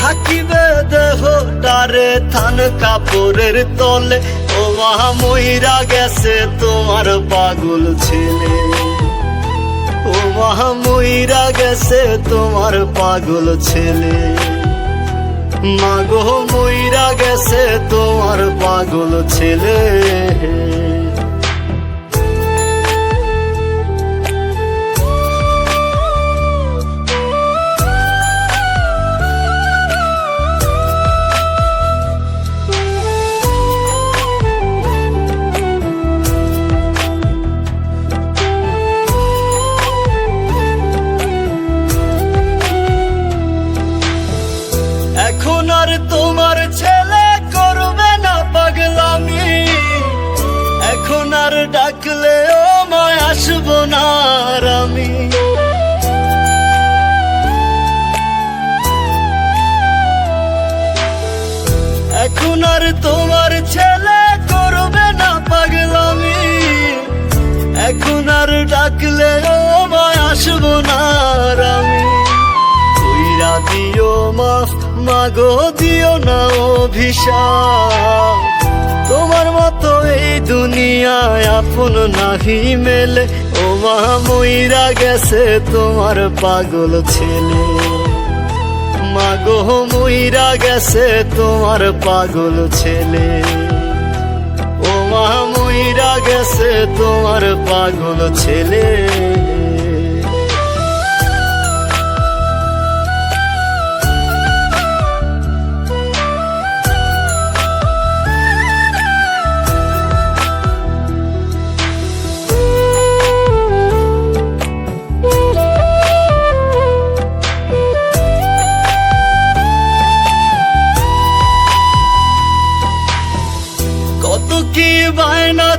থাকিবে দেহ তারে থান কাপড়ের তলে। ও মহা মইরা গেছে তোমার পাগল ছেলে। ও মহা মইরা গেছে তোমার পাগল ছেলে। মাগো মইরা গেছে তোমার পাগল ছেলে। আর তোমার ছেলে করবে না পাগলামি। এখন আর ডাকলে ও মায় আসব না আমি। এখন আর তোমার ছেলে করবে না পাগলামি। এখন আর ডাকলে ও মায় আসব না আমি। কইরা দিও মাফ মাগো, দিও না অভিশাপ। তোমার মতো এই দুনিয়ায় আপন নাহি মেলে। ও মা, মইরা গেছে তোমার পাগল ছেলে। মাগো, মইরা গেছে তোমার পাগল ছেলে। ও মা, মইরা গেছে তোমার পাগল ছেলে।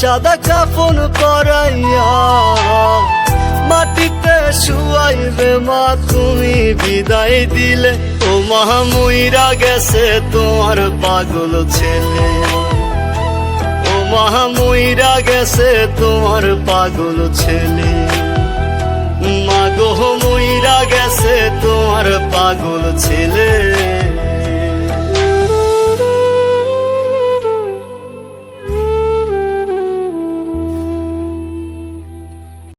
সাদা কাফন করাইয়া মাটিতে শুয়াইবে মা, তুমি বিদায় দিলে। ও মহামুইরা গেছে তোমার পাগল ছেলে। ও মহামুইরা গেছে তোমার পাগল ছেলে। মাগো মইরা গেছে তোমার পাগল ছেলে।